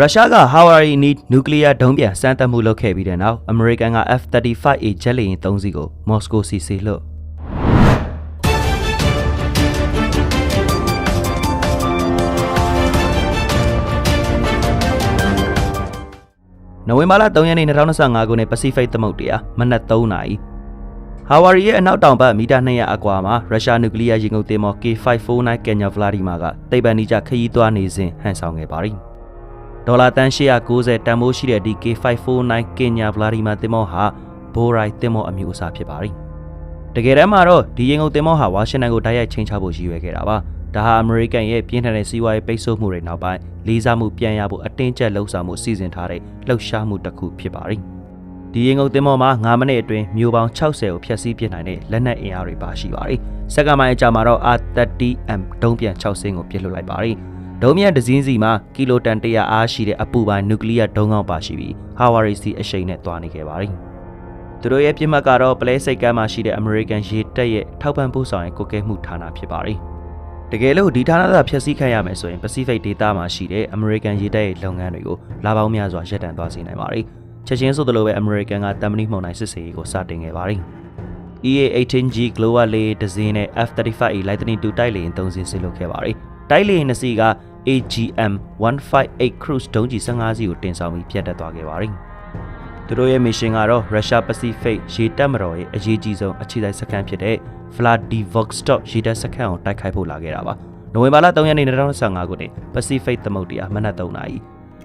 ရုရှားက Hawari Need နျူကလ িয়ার ဒုံးပြန်စမ်းသပ်မှုလုပ်ခဲ့ပြီးတဲ့နောက်အမေရိကန်က F-35A ဂျက်လေယာဉ်3စီးကိုမော်စကိုစီစီလွှတ်နိုဝင်ဘာလ3ရက်နေ့2025ခုနှစ် Pacific သမုဒ္ဒရာမနက်3နာရီဟာဝါရီရဲ့အနောက်တောင်ဘက်မီတာ200အကွာမှာရုရှားနျူကလ িয়ার ရေငုပ်သင်္ဘော K549 ကင်ညာဗလာဒီမာကတိတ်ပန်နီကြခရီးသွားနေစဉ်ဟန်ဆောင်ခဲ့ပါသည် ဒေါ်လာတန်890တန်ဖိုးရှိတဲ့ဒီ K549 ကင်ညာဗလာဒီမာသင်္ဘောဟာဘိုးရိုင်သင်္ဘောအမျိုးအစားဖြစ်ပါသည်တကယ်တမ်းမှာတော့ဒီရေငုပ်သင်္ဘောဟာဝါရှင်တန်ကိုတိုက်ရိုက်ချိန်ချဖို့ရည်ရွယ်ခဲ့တာပါဒါဟာအမေရိကန်ရဲ့ပြင်းထန်တဲ့စီးပွားရေးပိတ်ဆို့မှုတွေနောက်ပိုင်းလေးစားမှုပြန်ရဖို့အတင်းကျပ်လှုံ့ဆော်မှုစီစဉ်ထားတဲ့လှုပ်ရှားမှုတစ်ခုဖြစ်ပါသည်ဒီရေငုပ်သင်္ဘောမှာ9မိနစ်အတွင်းမြို့ပေါင်း60ကိုဖျက်ဆီးပစ်နိုင်တဲ့လက်နက်အင်အားတွေပါရှိပါတယ်။စက္ကန့်ပိုင်းအကြာမှာတော့ R30M ဒုံးပြန်6စင်းကိုပစ်လွှတ်လိုက်ပါတယ်။ ဒုံးပြန်တစ်စင်းစီမှာကီလိုတန်100အားရှိတဲ့အပူပိုင်းနျူကလ িয়ার ဒုံးကောင်းပါရှိပြီးဟာဝါရီစီအရှိန်နဲ့တွားနေခဲ့ပါတယ်။သူတို့ရဲ့ပြစ်မှတ်ကတော့ပလဲစိတ်ကမ်းမှာရှိတဲ့ American ရေတပ်ရဲ့ထောက်ပံ့ပို့ဆောင်ရေးကိုကဲမှုဌာနဖြစ်ပါတယ်။တကယ်လို့ဒီဌာနကဖျက်ဆီးခံရမယ်ဆိုရင် Pacific ဒေသမှာရှိတဲ့ American ရေတပ်ရဲ့လုပ်ငန်းတွေကိုလာပေါင်းများစွာရပ်တန့်သွားစေနိုင်ပါတယ်။ချက်ချင်းဆိုသလိုပဲ American ကတမ်မနီမှုန်တိုင်းစစ်စေးရေးကိုစတင်ခဲ့ပါတယ်။ EA-18G Global လေဒဇင်းနဲ့ F-35E Lightning II တိုက်လေယာဉ်3စင်းဆင်းလုပ်ခဲ့ပါတယ်။တိုက်လေယာဉ်နှစ်စီးက AGM-158 Cruise ဒုံးကျည်15စီးကိုတင်ဆောင်ပြီးပြတ်တက်သွားခဲ့ပါတယ်။သူတို့ရဲ့မစ်ရှင်ကတော့ Russia Pacific ရေတပ်မတော်ရဲ့အရေးကြီးဆုံးအခြေစိုက်စခန်းဖြစ်တဲ့ Vladivostok ရေတပ်စခန်းကိုတိုက်ခိုက်ဖို့လာခဲ့တာပါ။နိုဝင်ဘာလ3ရက်နေ့2025ခုနှစ် Pacific သမုဒ္ဒရာမနက်3နာရီ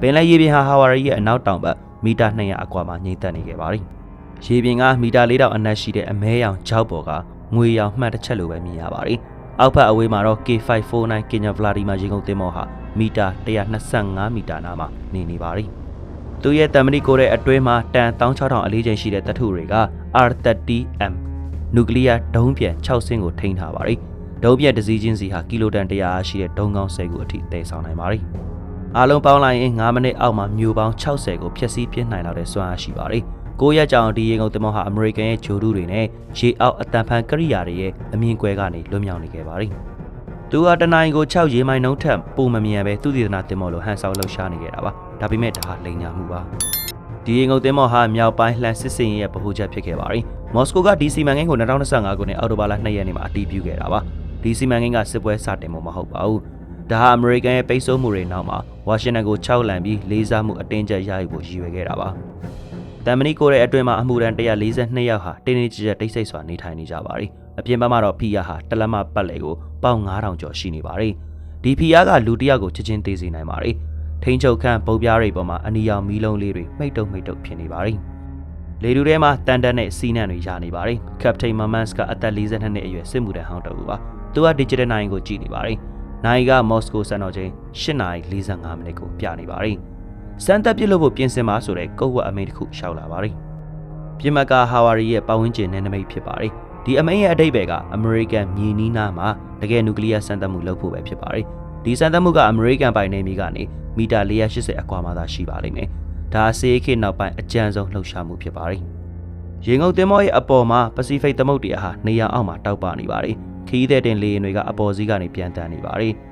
ပင်လယ်ရေပြင်ဟာဟာဝါရီရဲ့အနောက်တောင်ဘက်မီတာ200အကွာမှာငြိမ်သက်နေခဲ့ပါတယ်။ရေပြင်ကမီတာ4000အနက်ရှိတဲ့အမဲရောင်ကြောက်ပေါ်ကငွေရောင်မှတ်တစ်ချက်လိုပဲမြင်ရပါတယ်။ အောက်ဘက်အဝေးမှာတော့ K549 ကင်ညာဗလာဒီမာရေကုန်သင်္ဘောဟာမီတာ125မီတာနားမှာနေနေပါတယ်။သူရဲ့တမဏိကိုတဲ့အတွင်းမှာတန်16000အလေးချိန်ရှိတဲ့တထုတွေက R30M နျူကလ িয়ার ဒုံးပြန်6စင်းကိုထိန်းထားပါတယ်။ဒုံးပြန်တစ်စီးချင်းစီဟာကီလိုတန်100ရှိတဲ့ဒုံးကောင်း10ခုအထိတည်ဆောင်နိုင်ပါတယ်။အားလုံးပေါင်းလိုက်ရင်9မိနစ်အောက်မှာမျိုးပေါင်း60ကိုဖျက်ဆီးပြစ်နိုင်လောက်တဲ့စွမ်းအားရှိပါတယ်။ ကိုရက်ကြောင်ဒီရေငုံသင်္ဘောဟာအမေရိကန်ရဲ့ဂျိုဒူတွေနဲ့ရေအောက်အတန်ဖန်ကရိယာတွေရဲ့အမြင်ကွဲကနေလွတ်မြောက်နေခဲ့ပါတယ်။သူဟာတနင်္ဂနွေကို6ရေမိုင်နှုန်းထက်ပုံမမြန်ပဲသူတည်တနာသင်္ဘောလိုဟန်ဆောင်လှုပ်ရှားနေခဲ့တာပါ။ဒါပေမဲ့ဒါဟာလိန်ညာမှုပါ။ဒီရေငုံသင်္ဘောဟာမြောက်ပိုင်းလှန်စစ်စင်ရဲ့ဗဟိုချက်ဖြစ်ခဲ့ပါတယ်။မော်စကိုကဒီစီမံကိန်းကို2025ခုနှစ်အောက်တိုဘာလ2ရက်နေ့မှာအတည်ပြုခဲ့တာပါ။ဒီစီမံကိန်းကစစ်ပွဲစတင်မှုမဟုတ်ပါဘူး။ဒါဟာအမေရိကန်ရဲ့ပိတ်ဆို့မှုတွေနောက်မှာဝါရှင်တန်ကို6လံပြီးလေးစားမှုအတင်းကျပ်ရယူဖို့ရည်ရွယ်ခဲ့တာပါ။ တမ်မနီကိုရဲ့အတွင်းမှာအမှုရန်142ယောက်ဟာတင်းတင်းကြပ်ကြပ်တိတ်ဆိတ်စွာနေထိုင်နေကြပါတယ်။အပြင်ဘက်မှာတော့ဖီယာဟာတလက်မပတ်လေကိုပေါင်9000ကျော်ရှိနေပါတယ်။ဒီဖီယာကလူတစ်ယောက်ကိုချက်ချင်းသေးစေနိုင်ပါတယ်။ထိန်းချုပ်ခန့်ပုံပြားတွေပေါ်မှာအနီရောင်မီးလုံးလေးတွေမိတ်တုံမိတ်တုံဖြစ်နေပါတယ်။လေတူထဲမှာတန်တန်နဲ့စီးနံတွေရနေပါတယ်။ကပတိန်မမန်စ်ကအသက်42နှစ်အရွယ်စစ်မှုထမ်းဟောင်းတအူပါ။သူက digital နိုင်ကိုကြည့်နေပါတယ်။နိုင်ကမော်စကိုစံတော်ချိန်8:45မိနစ်ကိုပြနေပါတယ်။ စမ်းသက်ပြစ်လို့ဖို့ပြင်ဆင်ပါဆိုတဲ့ကုတ်ဝတ်အမိန့်တစ်ခုရှောက်လာပါတယ်။ပြင်မကဟာဝါရီရဲ့ပတ်ဝန်းကျင်နဲ့နမိတ်ဖြစ်ပါတယ်။ဒီအမိန့်ရဲ့အတိတ်ဘယ်ကအမေရိကန်မြေနီးနားမှာတကယ်နျူကလ িয়ার စမ်းသပ်မှုလုပ်ဖို့ပဲဖြစ်ပါတယ်။ဒီစမ်းသပ်မှုကအမေရိကန်ပိုင်နယ်မြေကနေမီတာ480အကွာမှာသာရှိပါလိမ့်မယ်။ဒါဆေးခေတ်နောက်ပိုင်းအကြမ်းဆုံးလှုပ်ရှားမှုဖြစ်ပါတယ်။ရေငုံသင်္ဘောရဲ့အပေါ်မှာပစိဖိတ်သမုဒ္ဒရာဟာနေရာအောက်မှာတောက်ပနေပါတယ်။ခီးတဲ့တင်လေယာဉ်တွေကအပေါ်စီးကနေပြန်တန်းနေပါတယ်။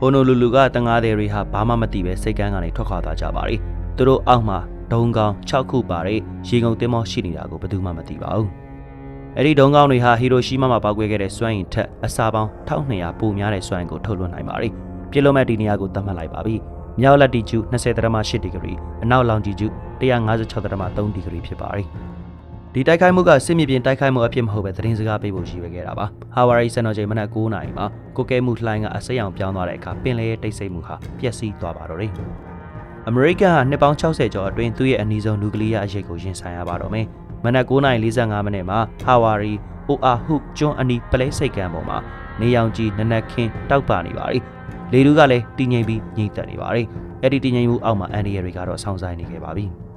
ဟိုနိုလူလူကတငါးတွေတွေဟာဘာမှမသိပဲစိတ်ကန်းကနေထွက်ခွာသွားကြပါတယ်။သူတို့အောက်မှာဒုံကောင်း6ခုပါတဲ့ရေငုံသင်္ဘောရှိနေတာကိုဘယ်သူမှမသိပါဘူး။အဲ့ဒီဒုံကောင်းတွေဟာဟီရိုရှီးမားမှာပောက်ကွဲခဲ့တဲ့စွမ်းအင်ထက်အစာပေါင်း1200ပိုများတဲ့စွမ်းအင်ကိုထုတ်လွှတ်နိုင်ပါတယ်။ပြစ်လို့မဲ့ဒီနေရာကိုသတ်မှတ်လိုက်ပါပြီ။မြောက်လက်တီကျူ20.8ဒီဂရီအနောက်လောင်ဂျီကျူ156.3ဒီဂရီဖြစ်ပါတယ်။ ဒီတိုက်ခိုက်မှုကစစ်မြေပြင်တိုက်ခိုက်မှုအဖြစ်မဟုတ်ပဲသတင်းစကားပေးဖို့ရည်ရွယ်ခဲ့တာပါ။ဟာဝါရီစံတော်ချိန်မနက်9:00နာရီမှာကိုကဲမှုလှိုင်းကအစိမ်းအောင်ပြောင်းသွားတဲ့အခါပင်လယ်ရဲ့တိတ်ဆိတ်မှုဟာပျက်စီးသွားပါတော့တယ်။အမေရိကန်ဟာနှစ်ပေါင်း60ကျော်အတွင်းသူ့ရဲ့အနီးဆုံးနျူကလ িয়ার အရေးကိုရင်ဆိုင်ရပါတော့မယ်။မနက်9:45မိနစ်မှာဟာဝါရီအိုအာဟုကျွန်းအနီးပလဲစိတ်ကမ်းပေါ်မှာနေရောင်ကြီးနနက်ခင်းတောက်ပါနေပါပြီ။လေတူးကလည်းတည်ငြိမ်ပြီးငြိမ်သက်နေပါပြီ။အဲ့ဒီတည်ငြိမ်မှုအောက်မှာအန်ဒီရတွေကတော့ဆောင်းဆိုင်နေခဲ့ပါပြီ။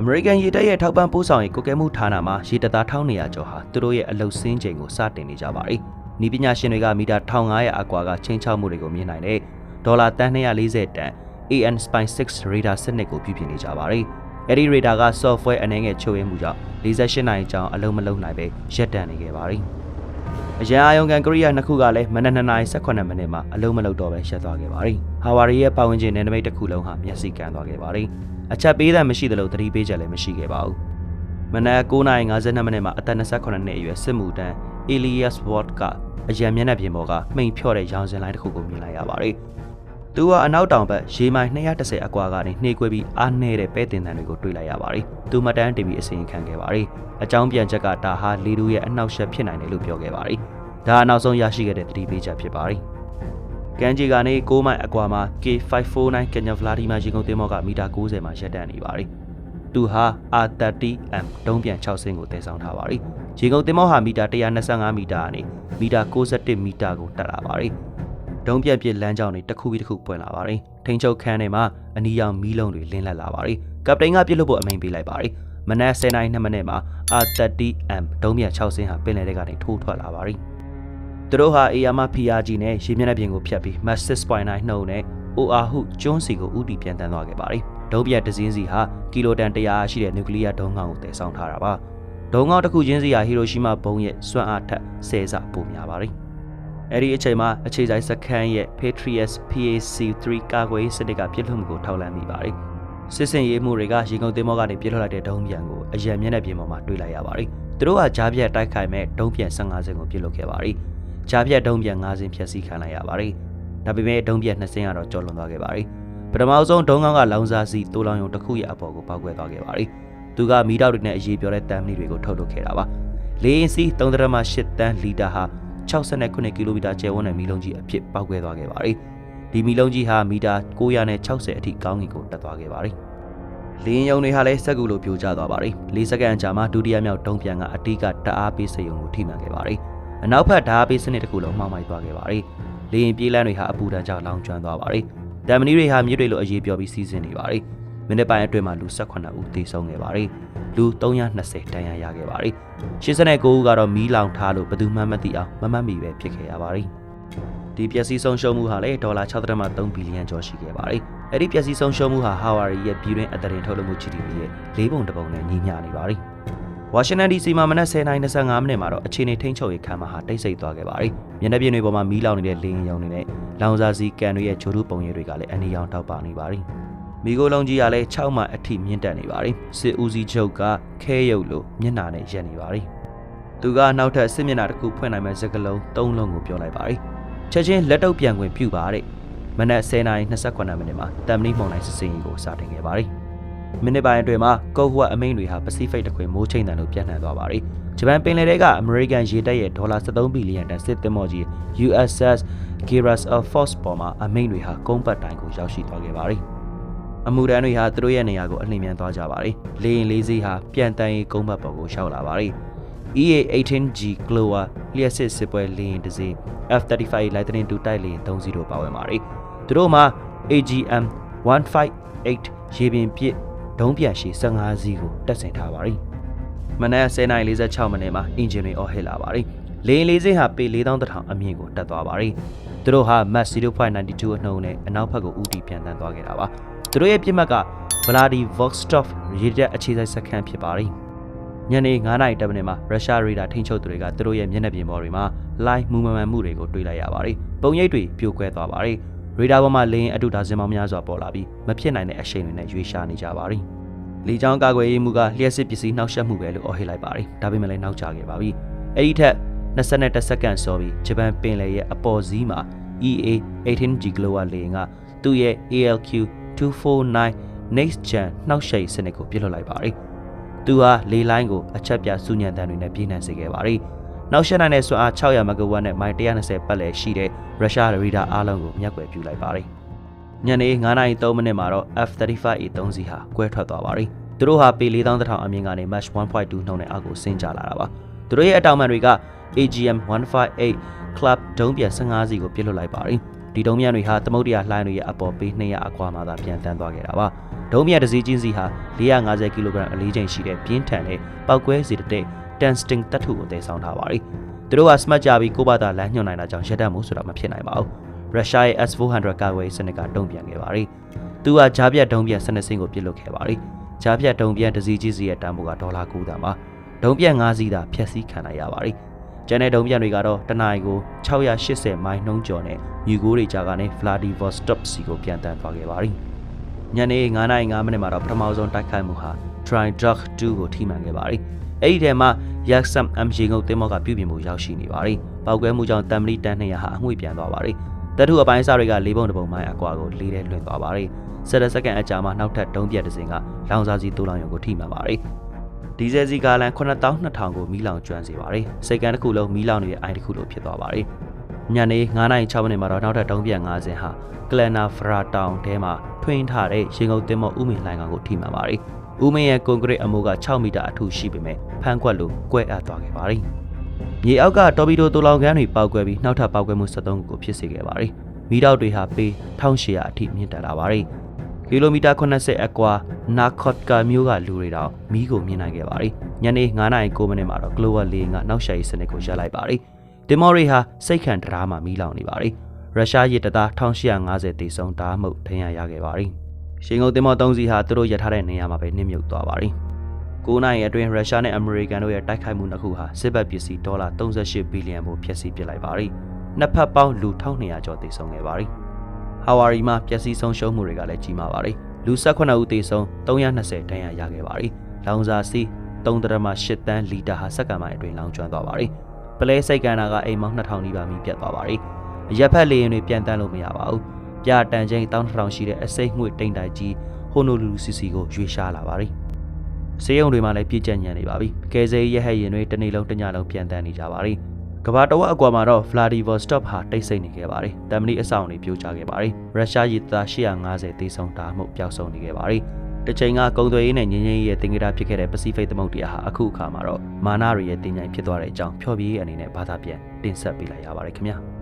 အမေရိကန်ရေတပ်ရဲ့ထောက်ပံ့ပို့ဆောင်ရေးကိုကဲမှုဌာနမှာရေတပ်သား1200ကျော်ဟာသူတို့ရဲ့အလုတ်စင်းချိန်ကိုစတင်နေကြပါတယ်။နီးပညာရှင်တွေကမီတာ1500အကွာကချိန်ချောက်မှုတွေကိုမြင်နိုင်တဲ့ဒေါ်လာတန်း240တန် AN Spy 6 radar စနစ်ကိုပြုပြင်နေကြပါတယ်။အဲဒီ radar က software အနေငယ်ချို့ယွင်းမှုကြောင့်48နိုင်ကြောင်အလုံးမလုံးနိုင်ပဲရပ်တန့်နေခဲ့ပါတယ်။အရန်အာယုံကန်ကိုရီးယားနှစ်ခုကလည်းမနက်2နာရီ18မိနစ်မှာအလုံးမလုံးတော့ပဲရှက်သွားခဲ့ပါတယ်။ဟာဝါရီရဲ့ပတ်ဝန်းကျင်နယ်နိမိတ်တစ်ခုလုံးဟာမျက်စိကန်းသွားခဲ့ပါတယ်။ အချက်ပေးတဲ့မရှိသလိုသတိပေးချက်လည်းမရှိခဲ့ပါဘူး။မနက်9:52မိနစ်မှာအသက်28နှစ်အရွယ်စစ်မှုတန်း Elias Ward ကအရန်မျက်နှာပြင်ပေါ်ကမှိန်ဖြော့တဲ့ရောင်စင်လိုင်းတစ်ခုကိုမြင်လိုက်ရပါတယ်။သူကအနောက်တောင်ဘက်ရေမိုင်230အကွာကနေနှေးကွေးပြီးအားနည်းတဲ့ပဲတင်တန်တွေကိုတွေ့လိုက်ရပါတယ်။သူမတန်းတင်ပြီးအစီရင်ခံခဲ့ပါတယ်။အကြောင်းပြန်ချက်ကဒါဟာလီဒူရဲ့အနောက်ရှက်ဖြစ်နိုင်တယ်လို့ပြောခဲ့ပါတယ်။ဒါအနောက်ဆုံးရရှိခဲ့တဲ့သတိပေးချက်ဖြစ်ပါတယ်။ ကန်ဂျီကနေ6မိုင်အကွာမှာ K549 ကညာဗလာဒီမာရေကုန်တင်မော့ကမီတာ90မှာရပ်တန့်နေပါတယ်။သူဟာ R30M တုံးပြန်6ဆင်းကိုတည်ဆောင်ထားပါတယ်။ရေကုန်တင်မော့ဟာမီတာ125မီတာကနေမီတာ61မီတာကိုတက်လာပါတယ်။ဒုံးပြက်ပြစ်လမ်းကြောင်းတွေတစ်ခုပြီးတစ်ခုပွင့်လာပါတယ်။ထိန်ချုပ်ခန်းထဲမှာအနီရောင်မီးလုံးတွေလင်းလက်လာပါတယ်။ကပတိန်ကပြစ်လို့ဖို့အမိန်ပေးလိုက်ပါတယ်။မနက်10:00နာရီ2မိနစ်မှာ R30M ဒုံးပြန်6ဆင်းဟာပင်လယ်ထဲကနေထိုးထွက်လာပါတယ်။ သူတို့ဟာအေယာမ PRG နဲ့ရေမျက်နှာပြင်ကိုဖြတ်ပြီး Mach 6.9နှုန်းနဲ့ OR ဟုကျွန်းစီကိုဥတီပြန်တန်းသွားခဲ့ပါတယ်။ဒုံးပြန်တစ်စင်းစီဟာကီလိုတန်100ရှိတဲ့နျူကလ িয়ার ဒုံးကောင်ကိုတည်ဆောက်ထားတာပါ။ဒုံးကောင်တစ်ခုချင်းစီဟာဟီရိုရှီမာဘုံရဲ့စွမ်းအားထက်10ဆပိုများပါတယ်။အဲ့ဒီအချိန်မှာအခြေဆိုင်စခန်းရဲ့ Patriot PAC-3 ကာကွယ်ရေးစနစ်ကပြစ်လွှတ်မှုကိုထောက်လှမ်းမိပါတယ်။စစ်စင်ရေးမှုတွေကရေကုန်သင်္ဘောကနေပြစ်ထွက်လိုက်တဲ့ဒုံးပြန်ကိုအရန်မျက်နှာပြင်ပေါ်မှာတွေ့လိုက်ရပါတယ်။သူတို့ကကြားပြတ်တိုက်ခိုက်မဲ့ဒုံးပြန်15စင်းကိုပြစ်လွတ်ခဲ့ပါတယ်။ ကြားပြတ်ဒုံးပြန်5စင်းဖျက်ဆီးခံလိုက်ရပါတယ်။ဒါပေမဲ့ဒုံးပြန်2စင်းကတော့ကျော်လွန်သွားခဲ့ပါတယ်။ပထမဆုံးဒုံးကောင်းကလောင်စာစီတိုးလောင်ယုံတစ်ခုရဲ့အပေါ်ကိုပောက်ကွဲသွားခဲ့ပါတယ်။သူကမီးတောက်တွေနဲ့အရေးပြောတဲ့တမ်းမီတွေကိုထုတ်လုပ်ခဲ့တာပါ။လေရင်စီ3.8တန်းလီတာဟာ69ကီလိုမီတာကျယ်ဝန်းတဲ့မီးလုံးကြီးအဖြစ်ပောက်ကွဲသွားခဲ့ပါတယ်။ဒီမီးလုံးကြီးဟာမီတာ960အထိကောင်းကင်ကိုတက်သွားခဲ့ပါတယ်။လင်းယုံတွေဟာလည်းစက်ကူလိုပြိုကျသွားပါတယ်။၄စက္ကန့်ကြာမှဒုတိယမြောက်တုံးပြန်ကအတိကတအားပေးစယုံကိုထိမှန်ခဲ့ပါတယ်။ အနောက်ဘက်ဓာတ်ပေးစနစ်တစ်ခုလုံးမှောင်မိုက်သွားခဲ့ပါတယ်။လေရင်ပြေးလန်းတွေဟာအပူဒဏ်ကြောင့်လောင်ကျွမ်းသွားပါတယ်။ဒမ်မနီတွေဟာမြစ်တွေလိုအရေးပြောပြီးစီးဆင်းနေပါတယ်။မိနစ်ပိုင်းအတွင်းမှာလူ18ဦးသေဆုံးခဲ့ပါတယ်။လူ320တန်ရာရခဲ့ပါတယ်။89ဦးကတော့မီးလောင်ထားလို့ဘယ်သူမှမသိအောင်မမတ်မိပဲဖြစ်ခဲ့ရပါတယ်။ဒီပျက်စီးဆုံးရှုံးမှုဟာလည်းဒေါ်လာ6.3ဘီလီယံကျော်ရှိခဲ့ပါတယ်။အဲ့ဒီပျက်စီးဆုံးရှုံးမှုဟာဟာဝါရီရဲ့ပြည်တွင်းအသရင်ထုတ်လုပ်မှု GDP ရဲ့၄ပုံတစ်ပုံနဲ့ညီမျှနေပါတယ်။ ဝါရှင်တန် DC မှာမနက်10:25မိနစ်မှာတော့အခြေအနေထိန်းချုပ်ရေးခန်းမဟာတိတ်ဆိတ်သွားခဲ့ပါတယ်။မျက်နှာပြင်တွေပေါ်မှာမီးလောင်နေတဲ့လေရင်ရောင်တွေနဲ့လောင်စာစီကန်တွေရဲ့ဂျိုဒူပုံရိပ်တွေကလည်းအနေရောင်တောက်ပါနေပါတယ်။မီဂိုလုံးကြီးကလည်း6မိုင်အထိမြင့်တက်နေပါတယ်။စစ်ဦးစီးချုပ်ကခဲရုပ်လိုမျက်နှာနဲ့ရက်နေပါတယ်။သူကနောက်ထပ်စစ်မျက်နှာတစ်ခုဖွင့်နိုင်မဲ့စကလုံး၃လုံးကိုပြောလိုက်ပါတယ်။ချက်ချင်းလက်တော့ပြန်ခွင့်ပြုပါတဲ့။မနက်10:28မိနစ်မှာတမ်မနီမုန်တိုင်းစစ်စင်ကြီးကိုစတင်ခဲ့ပါတယ်။ မိနစ်ပိုင်းအတွင်းမှာကော့ဟွတ်အမိန်တွေဟာပစိဖိတ်တခွင်မိုးချိန်တန်လို့ပြန့်နှံ့သွားပါတယ်။ဂျပန်ပင်လယ်ထဲကအမေရိကန်ရေတပ်ရဲ့ဒေါ်လာ73ဘီလီယံတန်စစ်သင်္ဘောကြီး USS Geras of Force ပေါ်မှာအမိန်တွေဟာကုန်းပတ်တိုင်းကိုရောက်ရှိသွားခဲ့ပါတယ်။အမှုတန်းတွေဟာသူတို့ရဲ့နေရာကိုအလင်းမြန်သွားကြပါတယ်။လေရင်လေးစီးဟာပြန်တန်းရေးကုန်းပတ်ပေါ်ကိုရောက်လာပါတယ်။ EA-18G Glower လျှက်စစ်စစ်ပွဲလေရင်တစ်စီး F-35 Lightning II တိုက်လေရင်3စီးတို့ပါဝင်ပါတယ်။သူတို့မှာ AGM 158ရေပြင်ပစ် ဒုံးပြန်ရှည်15စီးကိုတက်ဆင်ထားပါတယ်။မနက်10:46မိနစ်မှာအင်ဂျင်တွေအော်ဟစ်လာပါတယ်။လေရင်လေးစင်းဟာပေ4000အမြင့်ကိုတက်သွားပါတယ်။သူတို့ဟာ Mach 0.92အနှုန်းနဲ့အနောက်ဘက်ကိုဦးတည်ပြန်တန်းသွားခဲ့တာပါ။သူတို့ရဲ့ပြစ်မှတ်က Vladivostok ရေတပ်အခြေစိုက်စခန်းဖြစ်ပါတယ်။ညနေ9:00နာရီတမိနစ်မှာရုရှားရေဒါထိန်းချုပ်သူတွေကသူတို့ရဲ့မျက်နှာပြင်ပေါ်တွေမှာ live မူမမှန်မှုတွေကိုတွေ့လိုက်ရပါတယ်။ပုံရိပ်တွေပြိုကွဲသွားပါတယ်။ ရေဒါပေါ်မှာလေရင်အတုဒါဇင်ပေါင်းများစွာပေါ်လာပြီးမဖြစ်နိုင်တဲ့အရှိန်တွေနဲ့ရွေးရှားနေကြပါတယ်။လီချောင်းကာကွယ်ရေးမှုကလျှက်စစ်ပစ္စည်းနှောက်ယှက်မှုပဲလို့အော်ဟစ်လိုက်ပါတယ်။ဒါပေမဲ့လည်းနောက်ကျခဲ့ပါပြီ။အဲ့ဒီထက်21စက္ကန့်စောပြီးဂျပန်ပင်လယ်ရဲ့အပေါ်စီးမှာ EA-18G Glower လေယာဉ်ကသူ့ရဲ့ ALQ 249 Next Gen နှောက်ယှက်စနစ်ကိုပြစ်လွှတ်လိုက်ပါတယ်။သူဟာလေလိုင်းကိုအချက်ပြစူညံတန်တွေနဲ့ပြည့်နှံစေခဲ့ပါတယ်။ နောက်ရှက်နိုင်တဲ့စွမ်းအား600မဂါဝတ်နဲ့မိုင်120ပတ်လည်ရှိတဲ့ရုရှားရေဒါအားလုံးကိုမျက်ကွယ်ပြုလိုက်ပါတယ်။ညနေ9:03မိနစ်မှာတော့ F-35A3 စီးဟာကွဲထွက်သွားပါတယ်။သူတို့ဟာပေ4000တထောင်အမြင့်ကနေ Mach 1.2နှုန်းနဲ့အောက်ကိုဆင်းကြလာတာပါ။သူတို့ရဲ့အတောင်ပံတွေက AGM 158 Club ဒုံးပြန်15စီးကိုပြစ်လွှတ်လိုက်ပါတယ်။ဒီဒုံးမြန်တွေဟာသမုဒ္ဒရာလှိုင်းတွေရဲ့အပေါ်ပေ200အကွာမှသာပြန်တန်းသွားခဲ့တာပါ။ဒုံးမြန်တစ်စီးချင်းစီဟာ450ကီလိုဂရမ်အလေးချိန်ရှိတဲ့ပြင်းထန်တဲ့ပောက်ကွဲစေတဲ့ tensting တပ်ထုကိုတည်ဆောင်ထားပါတယ်။သူတို့ကစမတ်ကြပြီးကိုဘာသာလမ်းညွှန်နိုင်တာကြောင့်ရက်တတ်မှုဆိုတာမဖြစ်နိုင်ပါဘူး။ရုရှားရဲ့ S400 ကာကွယ်စနစ်ကတုံ့ပြန်ခဲ့ပါတယ်။သူကဂျားပြတ်ဒုံးပြန်12စင်းကိုပစ်လွတ်ခဲ့ပါတယ်။ဂျားပြတ်ဒုံးပြန်တစ်စီးချင်းစီရဲ့တန်ဖိုးကဒေါ်လာ9တန်ပါ။ဒုံးပြန်5စီးသာဖျက်ဆီးခံလိုက်ရပါတယ်။ကျန်တဲ့ဒုံးပြန်တွေကတော့တနအီကို680မိုင်နှုန်းကျော်နဲ့မြူကိုတွေကြာကနေ Vladivostok စီကိုပြန်တန်းသွားခဲ့ပါပြီ။ညနေ9:05မိနစ်မှာတော့ပထမဆုံးတိုက်ခိုက်မှုဟာ Tridruck 2ကိုထိမှန်ခဲ့ပါပြီ။အဲ့ဒီထဲမှာ Yaksam M ရေငုပ်တင်မောကပြုပြင်မှုရောက်ရှိနေပါပြီ။ပောက်ကွဲမှုကြောင့်တမ်မလီတန်း200ဟာအငွေ့ပြန်သွားပါပြီ။တထုအပိုင်းအစတွေကလေးပုံတစ်ပုံမိုင်းအကွာကိုလေးတဲ့လွင့်သွားပါပြီ။ဆက်တဲ့စက္ကန့်အကြာမှာနောက်ထပ်ဒုံးပြက်တစ်စင်ကလောင်စာစီတူလောင်ရုံကိုထိမှန်ပါပြီ။ဒီဇယ်စီကာလန်9200ကိုမီးလောင်ကျွမ်းစေပါတယ်။စိတ်ကန်းတစ်ခုလုံးမီးလောင်နေတဲ့အိုင်တစ်ခုလိုဖြစ်သွားပါတယ်။ညနေ9:06မိနစ်မှာတော့နောက်ထပ်တုံးပြန်50ဟာကလန်နာဖရာတောင်ထဲမှာထွင်းထားတဲ့ရေငုပ်တင်မောဥမင်လိုင်ကောင်ကိုထိမှန်ပါတယ်။ ဥမင်ရဲ့ကွန်ကရစ်အမိုးက6မီတာအထူရှိပေမဲ့ဖမ်းခွက်လိုကွဲအပ်သွားခဲ့ပါတယ်။မြေအောက်ကတော်ပီဒိုတူလောင်ကန်းတွေပေါက်ကွဲပြီးနောက်ထပ်ပေါက်ကွဲမှု73ခုကိုဖြစ်စေခဲ့ပါတယ်။မီးတောက်တွေဟာပေ1800အထိမြင့်တက်လာပါတယ်။ကီလိုမီတာ80အကွာနာကော့ကာမြို့ကလူတွေတောင်မီးကိုမြင်နိုင်ခဲ့ပါတယ်။ညနေ9:09မိနစ်မှာတော့ Global လေကနောက်ရှာရေးစနစ်ကိုရပ်လိုက်ပါတယ်။တင်မော်ရီဟာစိတ်ခံဒရာမှာမီးလောင်နေပါတယ်။ရုရှားရစ်တပ်သား1850တေဆုံးတားမှုထင်ရရခဲ့ပါတယ်။ ရှင်ကုန်တင်မော်3စီးဟာသူတို့ရထားတဲ့နေရာမှာပဲနစ်မြုပ်သွားပါတယ်။9နိုင်အတွင်းရုရှားနဲ့အမေရိကန်တို့ရဲ့တိုက်ခိုက်မှုနှစ်ခုဟာစစ်ဘက်ပစ္စည်းဒေါ်လာ38ဘီလီယံကိုဖျက်ဆီးပစ်လိုက်ပါတယ်။နှစ်ဖက်ပေါင်းလူ1200ကျော်တေဆုံးခဲ့ပါတယ်။ဟာဝါရီမှာပျက်စီးဆုံးရှုံးမှုတွေကလည်းကြီးမားပါတယ်။လူ18ဦးသေဆုံး320ဒဏ်ရာရခဲ့ပါတယ်။လောင်စာစီး3.8တန်းလီတာဟာစက္ကန့်ပိုင်းအတွင်းလောင်ကျွမ်းသွားပါတယ်။ပလဲစိတ်ကန်နာကအိမ်မောင်း2000နီးပါးမိပြတ်သွားပါတယ်။အရက်ဖက်လေရင်တွေပြန်တန်းလို့မရပါဘူး။ ပြတန်ချင်း1000ရှိတဲ့အစိတ်ငွေ့တိမ်တိုက်ကြီးဟိုနိုလူလူစီစီကိုရွေရှားလာပါတယ်။စေယုံတွေမှာလည်းပြည့်ကျက်ညံနေပါပြီ။ကယ်ဆယ်ရေးရဟတ်ရင်တွေတနေ့လုံးတညလုံးပြန်တန်းနေကြပါပြီ။ကဘာတဝက်အကွာမှာတော့ Vladivostok ဟာတိတ်ဆိတ်နေခဲ့ပါတယ်။တမ်မလီအဆောင်တွေပြိုကျခဲ့ပါတယ်။ရုရှားရည်သား850တေဆုံးတာမှုပျောက်ဆုံးနေခဲ့ပါတယ်။တစ်ချိန်ကကုံသွေးရေးနဲ့ငင်းငင်းရေးရဲ့တင်ကြတာဖြစ်ခဲ့တဲ့ပစိဖိတ်သမုဒ္ဒရာဟာအခုအခါမှာတော့မာနာရီရဲ့တင်ញိုင်ဖြစ်သွားတဲ့အကြောင်းဖျော်ဖြေရေးအနေနဲ့ဘာသာပြန်တင်ဆက်ပေးလိုက်ရပါတယ်ခင်ဗျာ။